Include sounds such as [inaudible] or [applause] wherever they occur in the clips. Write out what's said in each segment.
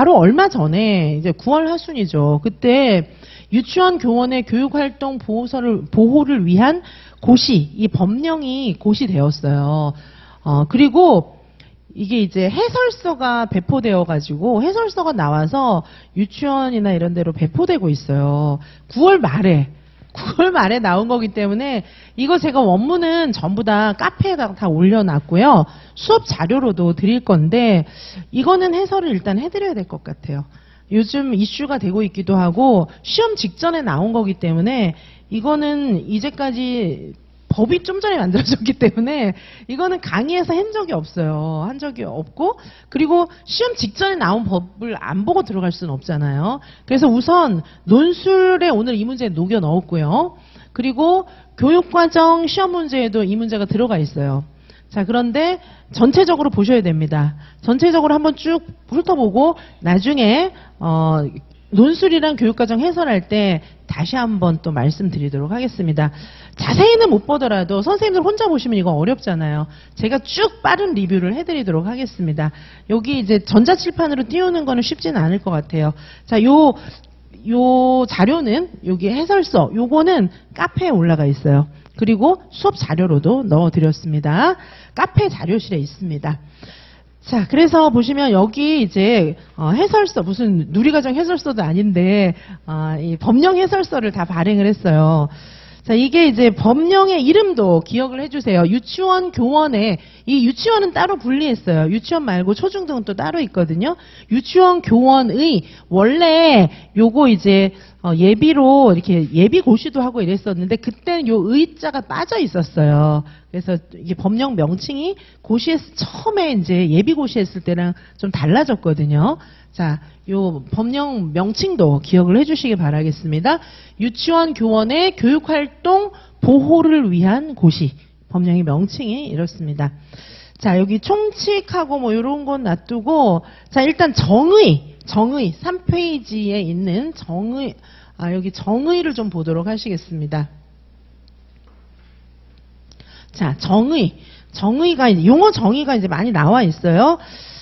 바로 얼마 전에 이제 9월 하순이죠. 그때 유치원 교원의 교육활동 보호서를 보호를 위한 고시 이 법령이 고시되었어요. 어 그리고 이게 이제 해설서가 배포되어 가지고 해설서가 나와서 유치원이나 이런 데로 배포되고 있어요. 9월 말에 9월 말에 나온 거기 때문에 이거 제가 원문은 전부 다 카페에다가 다 올려놨고요. 수업 자료로도 드릴 건데 이거는 해설을 일단 해드려야 될 것 같아요. 요즘 이슈가 되고 있기도 하고 시험 직전에 나온 거기 때문에 이거는 이제까지 법이 좀 전에 만들어졌기 때문에 이거는 강의에서 한 적이 없어요. 한 적이 없고 그리고 시험 직전에 나온 법을 안 보고 들어갈 수는 없잖아요. 그래서 우선 논술에 오늘 이 문제 녹여 넣었고요. 그리고 교육과정 시험 문제에도 이 문제가 들어가 있어요. 자, 그런데 전체적으로 보셔야 됩니다. 전체적으로 한번 쭉 훑어보고 나중에 어, 논술이랑 교육과정 해설할 때 다시 한번 또 말씀드리도록 하겠습니다. 자세히는 못 보더라도 선생님들 혼자 보시면 이거 어렵잖아요. 제가 쭉 빠른 리뷰를 해드리도록 하겠습니다. 여기 이제 전자칠판으로 띄우는 거는 쉽지는 않을 것 같아요. 자, 요, 요 자료는 여기 해설서, 요거는 카페에 올라가 있어요. 그리고 수업 자료로도 넣어드렸습니다. 카페 자료실에 있습니다. 자, 그래서 보시면 여기 이제 어, 해설서 무슨 누리과정 해설서도 아닌데 아, 이 법령 해설서를 다 발행을 했어요. 자, 이게 이제 법령의 이름도 기억을 해주세요. 유치원 교원에 이 유치원은 따로 분리했어요. 유치원 말고 초중등은 또 따로 있거든요. 유치원 교원의 원래 요거 이제 어, 예비로 이렇게 예비 고시도 하고 이랬었는데 그때는 요 의자가 빠져 있었어요. 그래서 이게 법령 명칭이 고시했 처음에 이제 예비 고시했을 때랑 좀 달라졌거든요. 자, 요 법령 명칭도 기억을 해주시기 바라겠습니다. 유치원 교원의 교육활동 보호를 위한 고시 법령의 명칭이 이렇습니다. 자, 여기 총칙하고 뭐 이런 건 놔두고 자, 일단 정의 정의 3페이지에 있는 정의 아, 여기 정의를 좀 보도록 하시겠습니다. 자, 정의. 정의가, 용어 정의가 이제 많이 나와 있어요.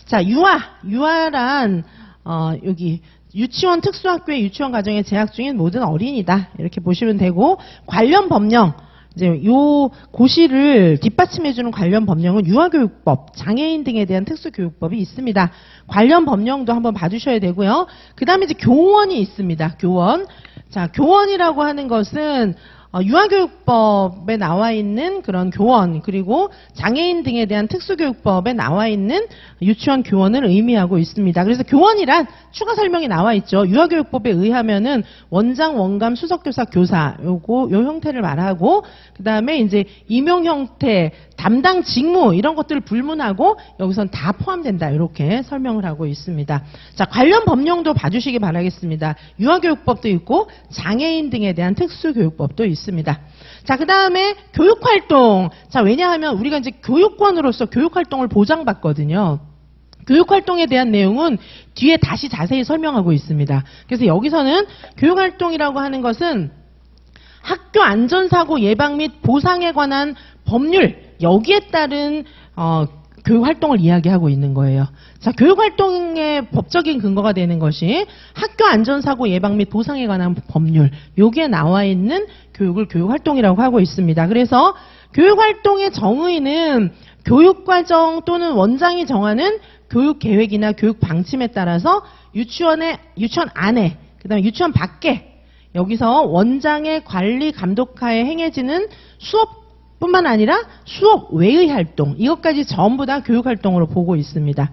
자, 유아. 유아란, 어, 여기, 유치원 특수학교의 유치원 과정에 재학 중인 모든 어린이다. 이렇게 보시면 되고, 관련 법령. 이제 요 고시를 뒷받침해주는 관련 법령은 유아교육법, 장애인 등에 대한 특수교육법이 있습니다. 관련 법령도 한번 봐주셔야 되고요. 그 다음에 이제 교원이 있습니다. 교원. 자, 교원이라고 하는 것은 어, 유아교육법에 나와 있는 그런 교원 그리고 장애인 등에 대한 특수교육법에 나와 있는 유치원 교원을 의미하고 있습니다. 그래서 교원이란 추가 설명이 나와 있죠. 유아교육법에 의하면은 원장, 원감, 수석교사, 교사 요거 요 형태를 말하고 그 다음에 이제 임용 형태, 담당 직무 이런 것들을 불문하고 여기선 다 포함된다 이렇게 설명을 하고 있습니다. 자 관련 법령도 봐주시기 바라겠습니다. 유아교육법도 있고 장애인 등에 대한 특수교육법도 있습니다. 자, 그 다음에 교육활동. 자, 왜냐하면 우리가 이제 교육권으로서 교육활동을 보장받거든요. 교육활동에 대한 내용은 뒤에 다시 자세히 설명하고 있습니다. 그래서 여기서는 교육활동이라고 하는 것은 학교 안전사고 예방 및 보상에 관한 법률, 여기에 따른, 어, 교육 활동을 이야기하고 있는 거예요. 자, 교육 활동의 법적인 근거가 되는 것이 학교 안전사고 예방 및 보상에 관한 법률, 여기에 나와 있는 교육을 교육 활동이라고 하고 있습니다. 그래서 교육 활동의 정의는 교육과정 또는 원장이 정하는 교육 계획이나 교육 방침에 따라서 유치원의, 유치원 안에, 그 다음에 유치원 밖에, 여기서 원장의 관리 감독하에 행해지는 수업 뿐만 아니라 수업 외의 활동 이것까지 전부 다 교육 활동으로 보고 있습니다.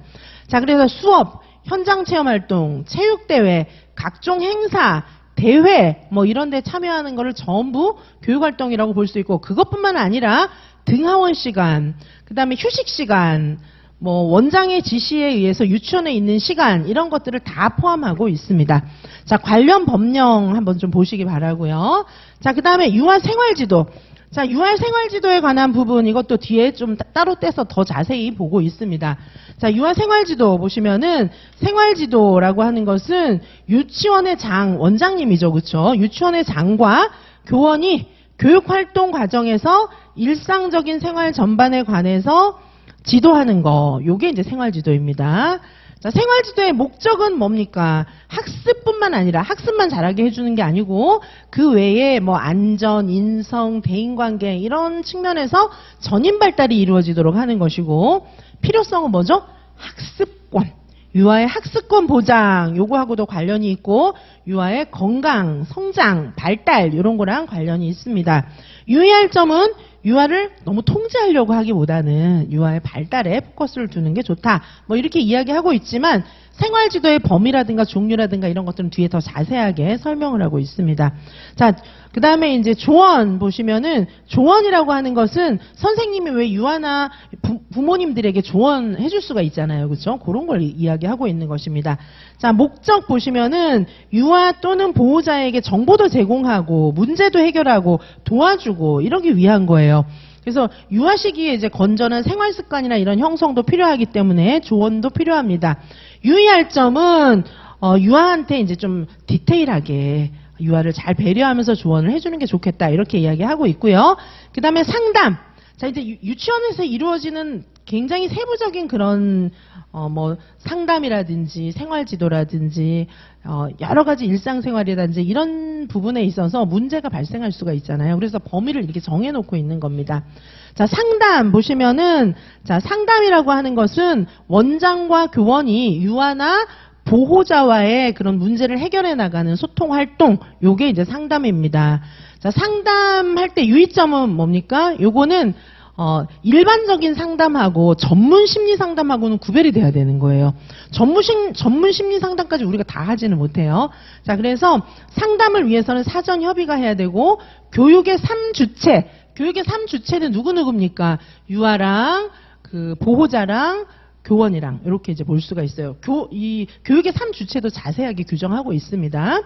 자, 그래서 수업, 현장 체험 활동, 체육 대회, 각종 행사, 대회 뭐 이런 데 참여하는 거를 전부 교육 활동이라고 볼 수 있고 그것뿐만 아니라 등하원 시간, 그다음에 휴식 시간, 뭐 원장의 지시에 의해서 유치원에 있는 시간 이런 것들을 다 포함하고 있습니다. 자, 관련 법령 한번 좀 보시기 바라고요. 자, 그다음에 유아 생활지도 자, 유아 생활 지도에 관한 부분 이것도 뒤에 좀 따- 따로 떼서 더 자세히 보고 있습니다. 자, 유아 생활 지도 보시면은 생활 지도라고 하는 것은 유치원의 장 원장님이죠. 그렇죠? 유치원의 장과 교원이 교육 활동 과정에서 일상적인 생활 전반에 관해서 지도하는 거. 요게 이제 생활 지도입니다. 자, 생활지도의 목적은 뭡니까? 학습뿐만 아니라 학습만 잘하게 해주는 게 아니고 그 외에 뭐 안전, 인성, 대인관계 이런 측면에서 전인 발달이 이루어지도록 하는 것이고 필요성은 뭐죠? 학습권. 유아의 학습권 보장 요거하고도 관련이 있고 유아의 건강, 성장, 발달 이런 거랑 관련이 있습니다. 유의할 점은 유아를 너무 통제하려고 하기보다는 유아의 발달에 포커스를 두는 게 좋다. 뭐 이렇게 이야기하고 있지만 생활지도의 범위라든가 종류라든가 이런 것들은 뒤에 더 자세하게 설명을 하고 있습니다. 자, 그 다음에 이제 조언 보시면은 조언이라고 하는 것은 선생님이 왜 유아나 부, 부모님들에게 조언해 줄 수가 있잖아요. 그렇죠? 그런 걸 이야기하고 있는 것입니다. 자, 목적 보시면은 유아 또는 보호자에게 정보도 제공하고 문제도 해결하고 도와주고 이러기 위한 거예요. 그래서 유아 시기에 이제 건전한 생활 습관이나 이런 형성도 필요하기 때문에 조언도 필요합니다. 유의할 점은 어, 유아한테 이제 좀 디테일하게 유아를 잘 배려하면서 조언을 해주는 게 좋겠다 이렇게 이야기하고 있고요. 그 다음에 상담. 자 이제 유- 유치원에서 이루어지는 굉장히 세부적인 그런 어 뭐 상담이라든지 생활지도라든지 어 여러 가지 일상생활이라든지 이런 부분에 있어서 문제가 발생할 수가 있잖아요. 그래서 범위를 이렇게 정해놓고 있는 겁니다. 자 상담 보시면은 자 상담이라고 하는 것은 원장과 교원이 유아나 보호자와의 그런 문제를 해결해 나가는 소통 활동, 요게 이제 상담입니다. 자, 상담할 때 유의점은 뭡니까? 요거는 어, 일반적인 상담하고 전문 심리 상담하고는 구별이 돼야 되는 거예요. 전문 심, 전문 심리 상담까지 우리가 다 하지는 못해요. 자, 그래서 상담을 위해서는 사전 협의가 해야 되고 교육의 3주체, 교육의 3주체는 누구누구입니까? 유아랑 그 보호자랑 교원이랑 이렇게 이제 볼 수가 있어요. 교, 이 교육의 3주체도 자세하게 규정하고 있습니다.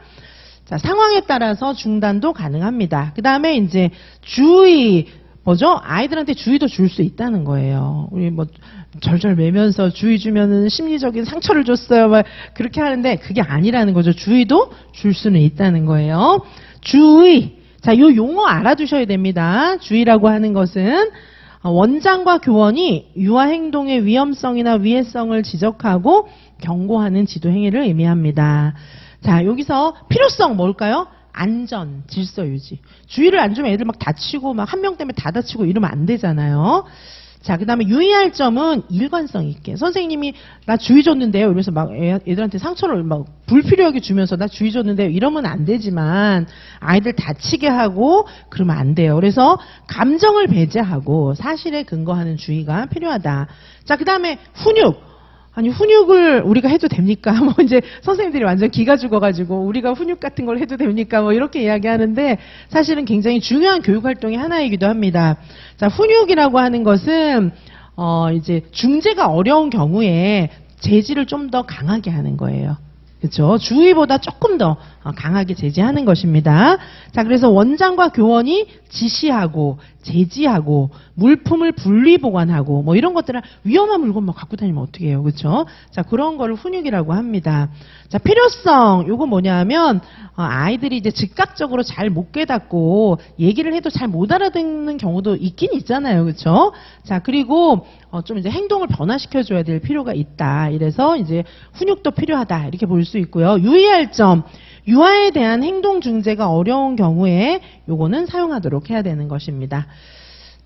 자, 상황에 따라서 중단도 가능합니다. 그 다음에 이제 주의, 뭐죠? 아이들한테 주의도 줄 수 있다는 거예요. 우리 뭐 절절 매면서 주의 주면은 심리적인 상처를 줬어요. 막 그렇게 하는데 그게 아니라는 거죠. 주의도 줄 수는 있다는 거예요. 주의. 자, 요 용어 알아두셔야 됩니다. 주의라고 하는 것은 어, 원장과 교원이 유아 행동의 위험성이나 위해성을 지적하고 경고하는 지도 행위를 의미합니다. 자, 여기서 필요성 뭘까요? 안전, 질서 유지. 주의를 안 주면 애들 막 다치고 막 한 명 때문에 다 다치고 이러면 안 되잖아요. 자, 그 다음에 유의할 점은 일관성 있게. 선생님이 나 주의 줬는데요. 이러면서 막 애, 애들한테 상처를 막 불필요하게 주면서 나 주의 줬는데요. 이러면 안 되지만 아이들 다치게 하고 그러면 안 돼요. 그래서 감정을 배제하고 사실에 근거하는 주의가 필요하다. 자, 그 다음에 훈육. 아니 훈육을 우리가 해도 됩니까? [laughs] 뭐 이제 선생님들이 완전 기가 죽어가지고 우리가 훈육 같은 걸 해도 됩니까? 뭐 이렇게 이야기하는데 사실은 굉장히 중요한 교육 활동의 하나이기도 합니다. 자 훈육이라고 하는 것은 어 이제 중재가 어려운 경우에 제지를 좀 더 강하게 하는 거예요. 그렇죠. 주의보다 조금 더 어, 강하게 제지하는 것입니다. 자, 그래서 원장과 교원이 지시하고 제지하고 물품을 분리 보관하고 뭐 이런 것들은 위험한 물건 막 갖고 다니면 어떻게 해요. 그렇죠? 자, 그런 거를 훈육이라고 합니다. 자, 필요성 요거 뭐냐면 어, 아이들이 이제 즉각적으로 잘 못 깨닫고 얘기를 해도 잘 못 알아듣는 경우도 있긴 있잖아요. 그렇죠? 자, 그리고 어, 좀 이제 행동을 변화시켜 줘야 될 필요가 있다. 이래서 이제 훈육도 필요하다. 이렇게 볼 수 있고요. 유의할 점 유아에 대한 행동 중재가 어려운 경우에 요거는 사용하도록 해야 되는 것입니다.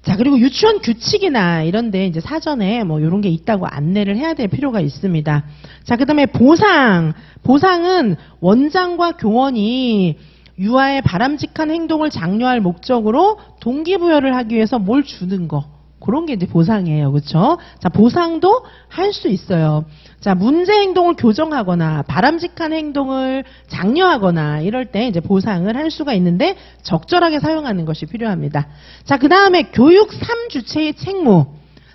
자, 그리고 유치원 규칙이나 이런데 이제 사전에 뭐 이런 게 있다고 안내를 해야 될 필요가 있습니다. 자, 그 다음에 보상. 보상은 원장과 교원이 유아의 바람직한 행동을 장려할 목적으로 동기부여를 하기 위해서 뭘 주는 거. 그런 게 이제 보상이에요. 그렇죠? 자, 보상도 할 수 있어요. 자, 문제 행동을 교정하거나 바람직한 행동을 장려하거나 이럴 때 이제 보상을 할 수가 있는데 적절하게 사용하는 것이 필요합니다. 자, 그다음에 교육 3주체의 책무.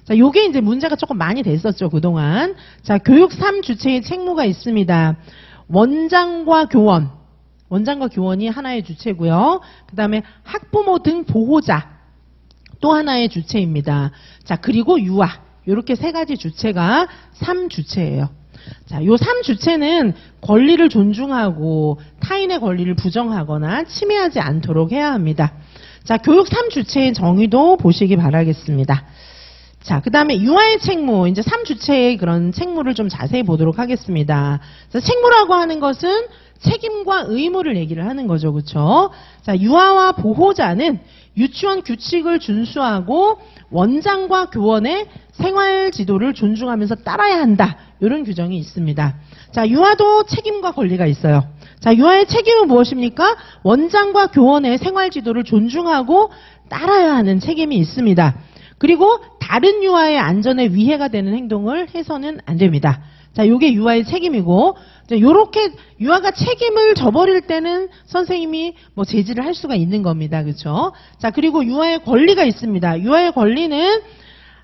자, 요게 이제 문제가 조금 많이 됐었죠, 그동안. 자, 교육 3주체의 책무가 있습니다. 원장과 교원. 원장과 교원이 하나의 주체고요. 그다음에 학부모 등 보호자. 또 하나의 주체입니다. 자, 그리고 유아. 이렇게 세 가지 주체가 3주체예요. 자, 요 3주체는 권리를 존중하고 타인의 권리를 부정하거나 침해하지 않도록 해야 합니다. 자, 교육 3주체의 정의도 보시기 바라겠습니다. 자, 그 다음에 유아의 책무, 이제 3주체의 그런 책무를 좀 자세히 보도록 하겠습니다. 자, 책무라고 하는 것은 책임과 의무를 얘기를 하는 거죠. 그쵸? 자, 유아와 보호자는 유치원 규칙을 준수하고 원장과 교원의 생활 지도를 존중하면서 따라야 한다. 이런 규정이 있습니다. 자, 유아도 책임과 권리가 있어요. 자, 유아의 책임은 무엇입니까? 원장과 교원의 생활 지도를 존중하고 따라야 하는 책임이 있습니다. 그리고 다른 유아의 안전에 위해가 되는 행동을 해서는 안 됩니다. 자, 요게 유아의 책임이고, 자, 요렇게 유아가 책임을 져버릴 때는 선생님이 뭐 제지를 할 수가 있는 겁니다. 그쵸? 자, 그리고 유아의 권리가 있습니다. 유아의 권리는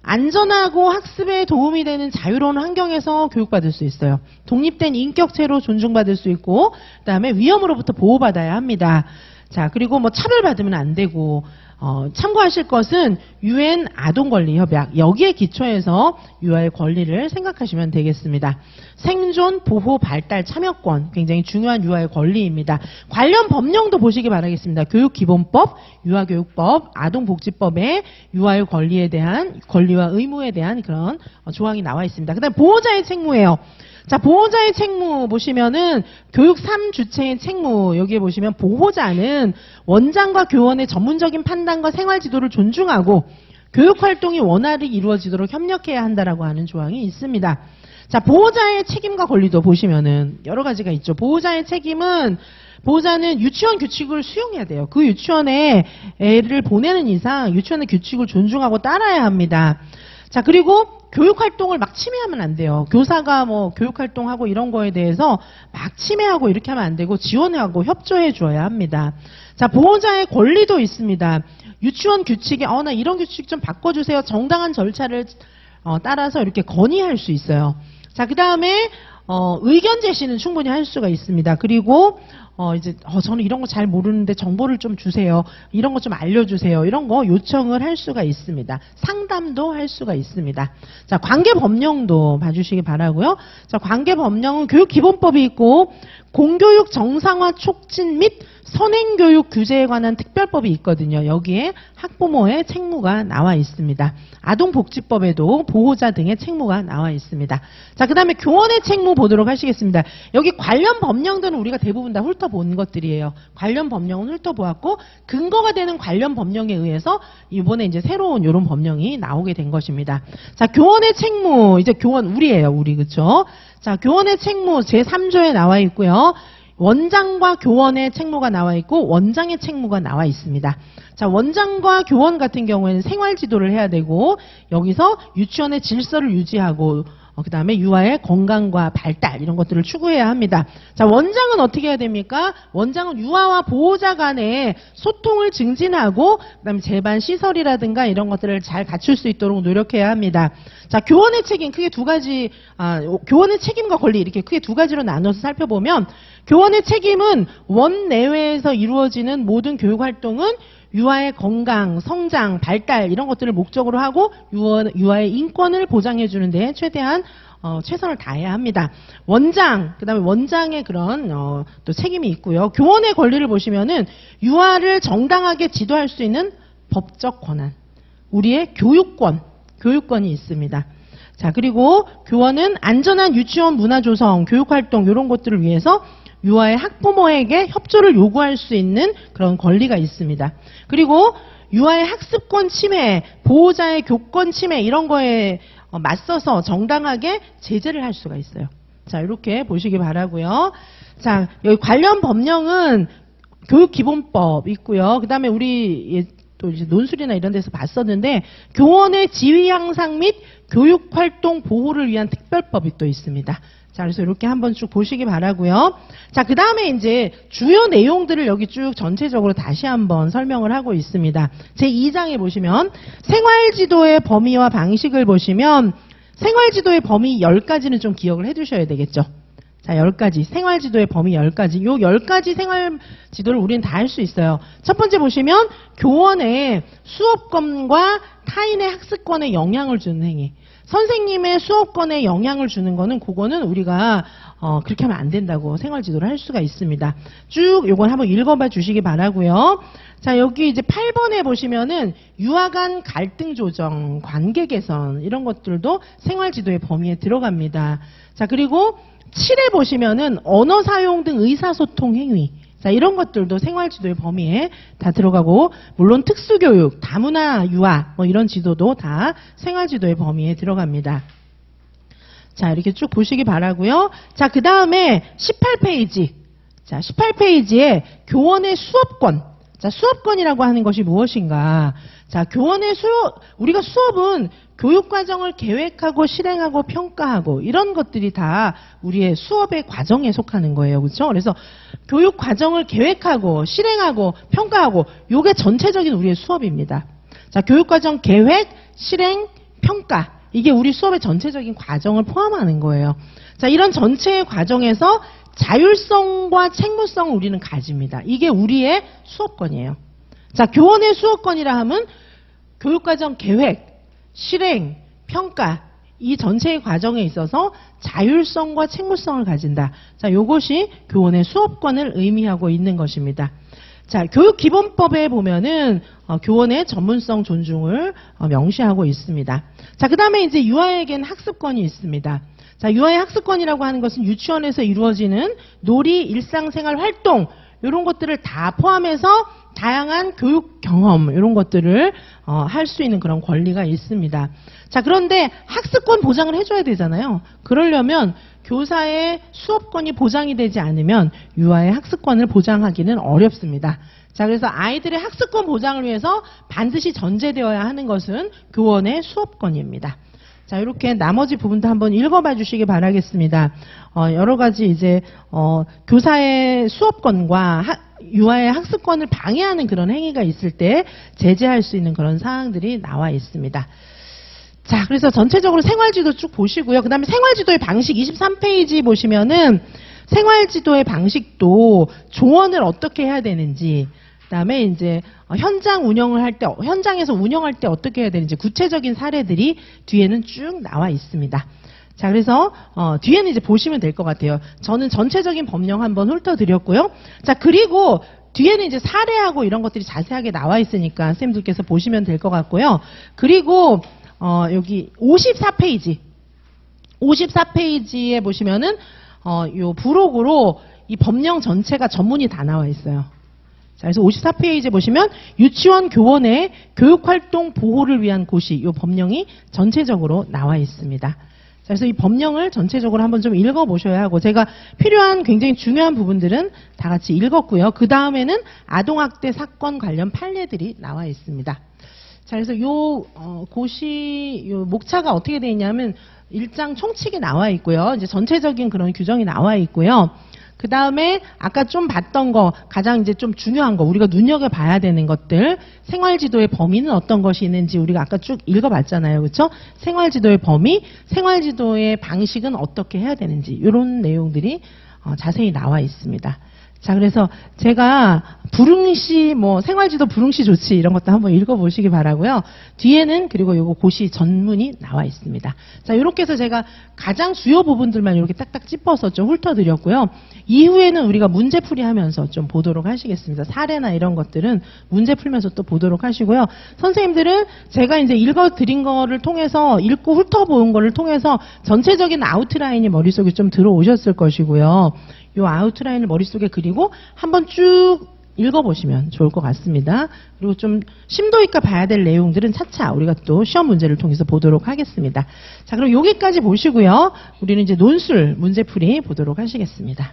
안전하고 학습에 도움이 되는 자유로운 환경에서 교육받을 수 있어요. 독립된 인격체로 존중받을 수 있고, 그 다음에 위험으로부터 보호받아야 합니다. 자, 그리고 뭐 차별받으면 안 되고, 어, 참고하실 것은 유엔 아동권리협약 여기에 기초해서 유아의 권리를 생각하시면 되겠습니다. 생존, 보호, 발달, 참여권 굉장히 중요한 유아의 권리입니다. 관련 법령도 보시기 바라겠습니다. 교육기본법, 유아교육법, 아동복지법에 유아의 권리에 대한 권리와 의무에 대한 그런 어, 조항이 나와 있습니다. 그다음 보호자의 책무예요. 자, 보호자의 책무 보시면은 교육 3주체의 책무 여기에 보시면 보호자는 원장과 교원의 전문적인 판단과 생활 지도를 존중하고 교육 활동이 원활히 이루어지도록 협력해야 한다라고 하는 조항이 있습니다. 자, 보호자의 책임과 권리도 보시면은 여러 가지가 있죠. 보호자의 책임은 보호자는 유치원 규칙을 수용해야 돼요. 그 유치원에 애를 보내는 이상 유치원의 규칙을 존중하고 따라야 합니다. 자, 그리고 교육 활동을 막 침해하면 안 돼요. 교사가 뭐 교육 활동하고 이런 거에 대해서 막 침해하고 이렇게 하면 안 되고 지원하고 협조해 줘야 합니다. 자, 보호자의 권리도 있습니다. 유치원 규칙에 어 나 이런 규칙 좀 바꿔 주세요. 정당한 절차를 어, 따라서 이렇게 건의할 수 있어요. 자, 그다음에 어, 의견 제시는 충분히 할 수가 있습니다. 그리고 어, 이제 어, 저는 이런 거 잘 모르는데 정보를 좀 주세요. 이런 거 좀 알려주세요. 이런 거 요청을 할 수가 있습니다. 상담도 할 수가 있습니다. 자, 관계 법령도 봐주시기 바라고요. 자, 관계 법령은 교육 기본법이 있고 공교육 정상화 촉진 및 선행교육 규제에 관한 특별법이 있거든요. 여기에 학부모의 책무가 나와 있습니다. 아동복지법에도 보호자 등의 책무가 나와 있습니다. 자, 그 다음에 교원의 책무 보도록 하시겠습니다. 여기 관련 법령들은 우리가 대부분 다 훑어본 것들이에요. 관련 법령은 훑어보았고, 근거가 되는 관련 법령에 의해서 이번에 이제 새로운 이런 법령이 나오게 된 것입니다. 자, 교원의 책무, 이제 교원, 우리예요, 우리, 그쵸? 자, 교원의 책무 제3조에 나와 있고요. 원장과 교원의 책무가 나와 있고 원장의 책무가 나와 있습니다. 자, 원장과 교원 같은 경우에는 생활 지도를 해야 되고 여기서 유치원의 질서를 유지하고 어, 그 다음에 유아의 건강과 발달 이런 것들을 추구해야 합니다. 자, 원장은 어떻게 해야 됩니까? 원장은 유아와 보호자 간의 소통을 증진하고 그다음에 제반 시설이라든가 이런 것들을 잘 갖출 수 있도록 노력해야 합니다. 자, 교원의 책임 크게 두 가지 아, 교원의 책임과 권리 이렇게 크게 두 가지로 나눠서 살펴보면 교원의 책임은 원 내외에서 이루어지는 모든 교육 활동은 유아의 건강, 성장, 발달 이런 것들을 목적으로 하고 유아, 유아 의 인권을 보장해 주는 데 최대한 어, 최선을 다해야 합니다. 원장, 그 다음에 원장의 그런 어, 또 책임이 있고요. 교원의 권리를 보시면은 유아를 정당하게 지도할 수 있는 법적 권한, 우리의 교육권, 교육권이 있습니다. 자, 그리고 교원은 안전한 유치원 문화 조성, 교육 활동 이런 것들을 위해서 유아의 학부모에게 협조를 요구할 수 있는 그런 권리가 있습니다. 그리고 유아의 학습권 침해, 보호자의 교권 침해 이런 거에 어, 맞서서 정당하게 제재를 할 수가 있어요. 자, 이렇게 보시기 바라고요. 자, 여기 관련 법령은 교육기본법 있고요. 그 다음에 우리 예, 또 이제 논술이나 이런 데서 봤었는데 교원의 지위 향상 및 교육 활동 보호를 위한 특별법이 또 있습니다. 자, 그래서 이렇게 한번 쭉 보시기 바라고요. 자, 그 다음에 이제 주요 내용들을 여기 쭉 전체적으로 다시 한번 설명을 하고 있습니다. 제 2장에 보시면 생활지도의 범위와 방식을 보시면 생활지도의 범위 10가지는 좀 기억을 해두셔야 되겠죠. 자, 10가지. 생활지도의 범위 10가지. 요 10가지 생활지도를 우리는 다 할 수 있어요. 첫 번째 보시면 교원의 수업권과 타인의 학습권에 영향을 주는 행위. 선생님의 수업권에 영향을 주는 거는 그거는 우리가 어, 그렇게 하면 안 된다고 생활 지도를 할 수가 있습니다. 쭉 요건 한번 읽어봐 주시기 바라고요. 자, 여기 이제 8번에 보시면은 유아 간 갈등 조정, 관계 개선 이런 것들도 생활 지도의 범위에 들어갑니다. 자, 그리고 7에 보시면은 언어 사용 등 의사소통 행위 자, 이런 것들도 생활 지도의 범위에 다 들어가고, 물론 특수교육, 다문화 유아, 뭐 이런 지도도 다 생활 지도의 범위에 들어갑니다. 자, 이렇게 쭉 보시기 바라고요 자, 그 다음에 18페이지. 자, 18페이지에 교원의 수업권. 자, 수업권이라고 하는 것이 무엇인가? 자, 교원의 수업, 우리가 수업은 교육 과정을 계획하고 실행하고 평가하고 이런 것들이 다 우리의 수업의 과정에 속하는 거예요. 그렇죠? 그래서 교육 과정을 계획하고 실행하고 평가하고 요게 전체적인 우리의 수업입니다. 자, 교육 과정 계획, 실행, 평가. 이게 우리 수업의 전체적인 과정을 포함하는 거예요. 자, 이런 전체의 과정에서 자율성과 책무성을 우리는 가집니다. 이게 우리의 수업권이에요. 자, 교원의 수업권이라 하면 교육과정 계획, 실행, 평가, 이 전체의 과정에 있어서 자율성과 책무성을 가진다. 자, 요것이 교원의 수업권을 의미하고 있는 것입니다. 자, 교육기본법에 보면은 어, 교원의 전문성 존중을 어, 명시하고 있습니다. 자, 그 다음에 이제 유아에겐 학습권이 있습니다. 자, 유아의 학습권이라고 하는 것은 유치원에서 이루어지는 놀이, 일상생활 활동 이런 것들을 다 포함해서 다양한 교육 경험 이런 것들을 어, 할 수 있는 그런 권리가 있습니다. 자, 그런데 학습권 보장을 해줘야 되잖아요. 그러려면 교사의 수업권이 보장이 되지 않으면 유아의 학습권을 보장하기는 어렵습니다. 자, 그래서 아이들의 학습권 보장을 위해서 반드시 전제되어야 하는 것은 교원의 수업권입니다. 자, 이렇게 나머지 부분도 한번 읽어봐 주시기 바라겠습니다. 어, 여러 가지 이제, 어, 교사의 수업권과 하- 유아의 학습권을 방해하는 그런 행위가 있을 때 제재할 수 있는 그런 사항들이 나와 있습니다. 자, 그래서 전체적으로 생활지도 쭉 보시고요. 그 다음에 생활지도의 방식 23페이지 보시면은 생활지도의 방식도 조언을 어떻게 해야 되는지, 그 다음에 이제 어, 현장 운영을 할 때, 현장에서 운영할 때 어떻게 해야 되는지 구체적인 사례들이 뒤에는 쭉 나와 있습니다. 자, 그래서 어, 뒤에는 이제 보시면 될 것 같아요. 저는 전체적인 법령 한번 훑어드렸고요. 자, 그리고 뒤에는 이제 사례하고 이런 것들이 자세하게 나와 있으니까 쌤들께서 보시면 될 것 같고요. 그리고 어, 여기 54페이지, 54페이지에 보시면은 어, 요 부록으로 이 법령 전체가 전문이 다 나와 있어요. 자, 그래서 54페이지에 보시면 유치원 교원의 교육활동 보호를 위한 고시, 이 법령이 전체적으로 나와 있습니다. 자, 그래서 이 법령을 전체적으로 한번 좀 읽어보셔야 하고, 제가 필요한 굉장히 중요한 부분들은 다 같이 읽었고요. 그 다음에는 아동학대 사건 관련 판례들이 나와 있습니다. 자, 그래서 요, 어, 고시, 요 목차가 어떻게 되어 있냐면, 일장 총칙이 나와 있고요. 이제 전체적인 그런 규정이 나와 있고요. 그 다음에 아까 좀 봤던 거, 가장 이제 좀 중요한 거, 우리가 눈여겨봐야 되는 것들, 생활지도의 범위는 어떤 것이 있는지 우리가 아까 쭉 읽어봤잖아요. 그렇죠? 생활지도의 범위, 생활지도의 방식은 어떻게 해야 되는지, 이런 내용들이 어, 자세히 나와 있습니다. 자, 그래서 제가 부릉시 뭐 생활지도 부릉시 조치 이런 것도 한번 읽어보시기 바라고요. 뒤에는 그리고 요거 고시 전문이 나와 있습니다. 자, 이렇게 해서 제가 가장 주요 부분들만 이렇게 딱딱 짚어서 좀 훑어드렸고요. 이후에는 우리가 문제 풀이하면서 좀 보도록 하시겠습니다. 사례나 이런 것들은 문제 풀면서 또 보도록 하시고요. 선생님들은 제가 이제 읽어드린 거를 통해서 읽고 훑어본 거를 통해서 전체적인 아웃라인이 머릿속에 좀 들어오셨을 것이고요. 요 아웃라인을 머릿속에 그리고 한번 쭉 읽어보시면 좋을 것 같습니다. 그리고 좀 심도 있게 봐야 될 내용들은 차차 우리가 또 시험 문제를 통해서 보도록 하겠습니다. 자, 그럼 여기까지 보시고요. 우리는 이제 논술 문제풀이 보도록 하시겠습니다.